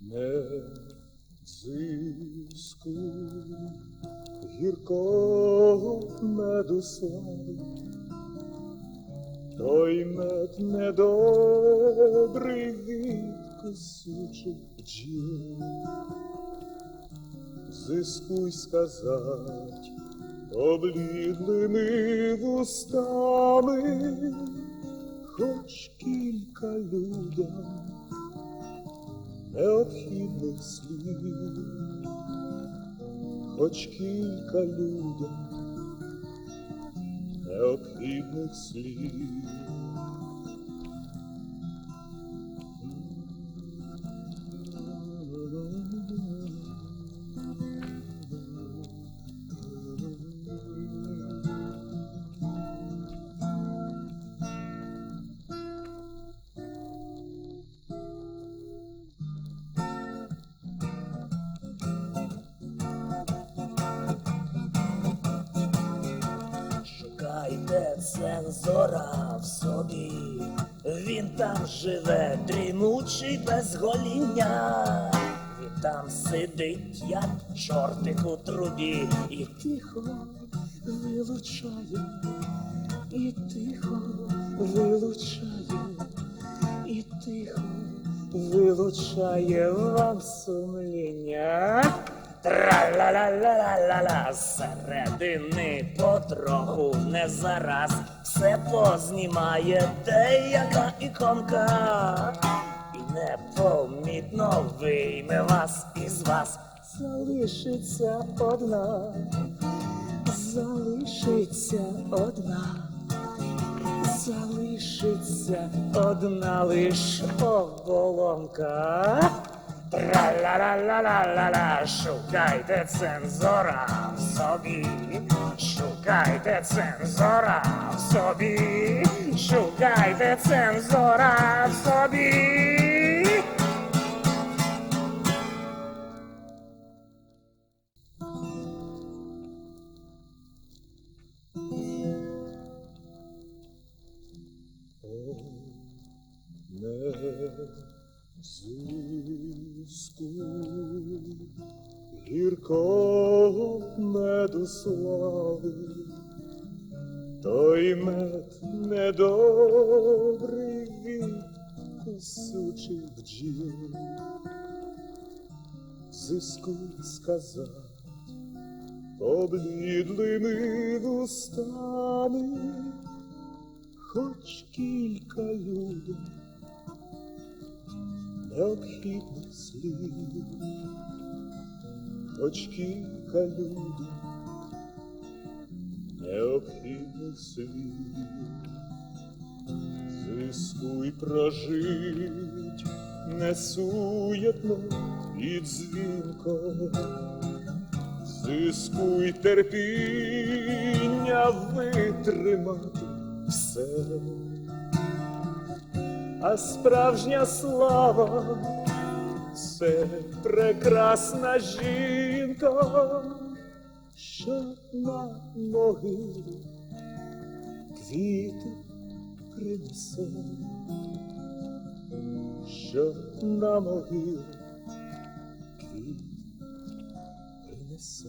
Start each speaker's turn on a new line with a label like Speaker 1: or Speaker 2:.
Speaker 1: не зиску гіркого меду слави, той мед недобрий від косучих бджіл, зискуй сказать обліглими вустами, хоч кілька людям необхідних слів, хоч кілька людям необхідних слів.
Speaker 2: Шукайте цензора в собі, він там живе, дрімучий без гоління. Він там сидить, як чортик у трубі, і тихо вилучає, і тихо вилучає, і тихо вилучає вам сумління. Тра-ла-ла-ла-ла-ла-ла, середини потроху не зараз все познімає деяка іконка, і непомітно вийме вас із вас, залишиться одна, залишиться одна. Залишиться одна лиш оболонка. Тра-ла-ла-ла-ла-ла-ла, шукайте цензора в собі, шукайте цензора в собі, шукайте цензора в собі.
Speaker 1: не гіркого меду слави, той мед недобрий від кусучих бджіл, зискуй сказать облідлими вустами, хоч кілька людей необхідних слів, хоч кілька необхідних слів, зискуй прожить несуєтно і дзвінко, зискуй терпіння витримати все а справжня слава це прекрасна жінка, що на могилі квіти принесе, що на могилі квіти принесе.